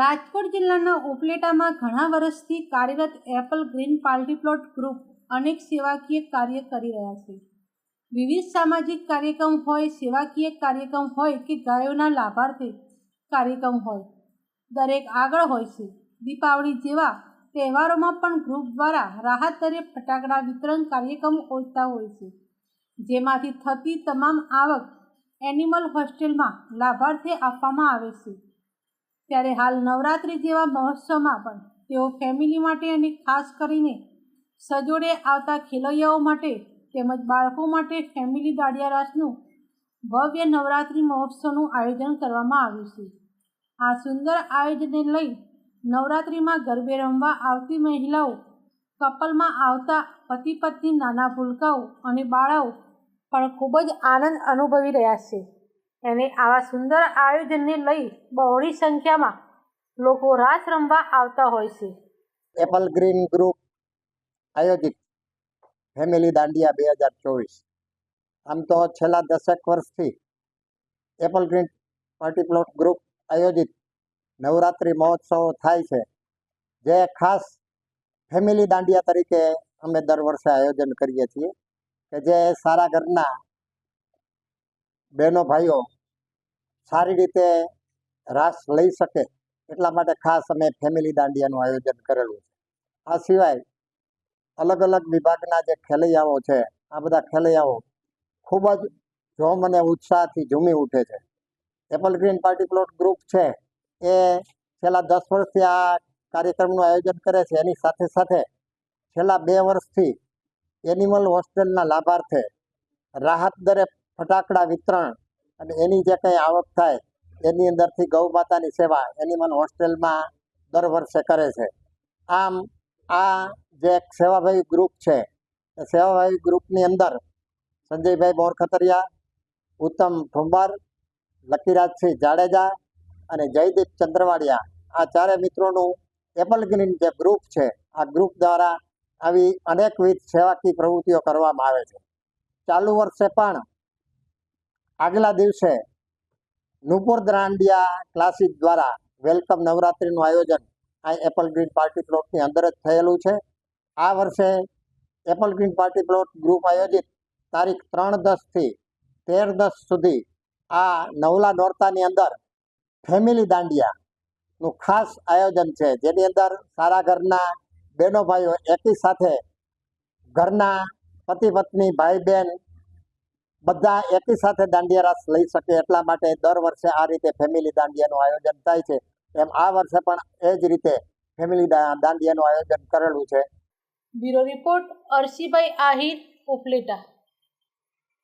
રાજકોટ જિલ્લાના ઉપલેટામાં ઘણા વર્ષથી કાર્યરત apple green party plot group અનેક સેવાકીય કાર્ય કરી રહ્યા છે. વિવિધ સામાજિક કાર્યક્રમ હોય, સેવાકીય કાર્યક્રમ હોય કે ગાયોના લાભાર્થે કાર્યક્રમ હોય. દરેક આગળ હોય છે. દીપાવળી જેવા તહેવારોમાં પણ ગ્રુપ દ્વારા રાહત દરે ફટાકડા વિતરણ કાર્યક્રમ યોજતા હોય છે. જેમાંથી થતી તમામ આવક એનિમલ હોસ્ટેલમાં લાભાર્થે આપવામાં આવે છે. ત્યારે હાલ નવરાત્રિ જેવા મહોત્સવમાં પણ તેઓ ફેમિલી માટે અને ખાસ કરીને સજોડે આવતા ખેલૈયાઓ માટે તેમજ બાળકો માટે ફેમિલી દાડિયા રાસનું ભવ્ય નવરાત્રિ મહોત્સવનું આયોજન કરવામાં આવ્યું છે. આ સુંદર આયોજનને લઈ નવરાત્રિમાં ગરબે રમવા આવતી મહિલાઓ, કપલમાં આવતા પતિ પત્ની નાના ભૂલકાઓ અને બાળાઓ પણ ખૂબ જ આનંદ અનુભવી રહ્યા છે. અને આવા સુંદર આયોજનને લઈ બહોળી સંખ્યામાં લોકો રાસ રમવા આવતા હોય છે. એપલ ગ્રીન ગ્રુપ આયોજિત ફેમિલી દાંડિયા બે હજાર ચોવીસ. આમ તો છેલ્લા દસેક વર્ષથી apple green party plot group આયોજિત નવરાત્રિ મહોત્સવ થાય છે. જે ખાસ ફેમિલી દાંડિયા તરીકે અમે દર વર્ષે આયોજન કરીએ છીએ કે જે સારા ઘરના બહેનો, ભાઈઓ, સારી રીતે રાસ લઈ શકે એટલા માટે ખાસ અમે ફેમિલી દાંડિયાનું આયોજન કરેલું છે. આ સિવાય અલગ અલગ વિભાગના જે ખેલૈયાઓ છે, આ બધા ખેલૈયાઓ ખૂબ જ જોમ અને ઉત્સાહથી ઝૂમી ઉઠે છે. Apple green party plot group છે, એ છેલ્લા દસ વર્ષથી આ કાર્યક્રમનું આયોજન કરે છે. એની સાથે સાથે છેલ્લા બે વર્ષથી એનિમલ હોસ્ટેલના લાભાર્થે રાહત દરે ફટાકડા વિતરણ અને એની જે કંઈ આવક થાય, એની અંદરથી ગૌ માતાની સેવા એનિમલ હોસ્ટેલમાં દર વર્ષે કરે છે. આમ, આ જે એક સેવાભાવી ગ્રુપ છે, એ સેવાભાવી ગ્રુપની અંદર સંજયભાઈ બોરખતરિયા ઉત્તમ ઠુંબર, લકીરાજસિંહ જાડેજા અને જયદીપ ચંદ્રવાડિયા, આ ચારે મિત્રોનું એપલ ગ્રીન જે ગ્રુપ છે, આ ગ્રુપ દ્વારા આવી અનેકવિધ સેવાકીય પ્રવૃત્તિઓ કરવામાં આવે છે. ચાલુ વર્ષે પણ આગલા દિવસે નુપુર દાંડિયા ક્લાસિક દ્વારા વેલકમ નવરાત્રિનું આયોજન આ એપલ ગ્રીન પાર્ટી પ્લોટની અંદર જ થયેલું છે. આ વર્ષે apple green party plot group આયોજિત તારીખ ત્રણ દસથી તેર દસ સુધી આ નવલા નોરતાની અંદર ફેમિલી દાંડિયાનું ખાસ આયોજન છે. જેની અંદર સારા ઘરના બહેનો ભાઈઓ એકી સાથે ઘરના પતિ પત્ની, ભાઈ બહેન બધા એકી સાથે દાંડિયા રાસ લઈ શકે એટલા માટે દર વર્ષે આ રીતે ફેમિલી દાંડિયાનું આયોજન થાય છે. એમ આ વર્ષે પણ એ જ રીતે ફેમિલી દાંડિયાનું આયોજન કરેલું છે. Bureau report અર્શીભાઈ Ahir Upleta.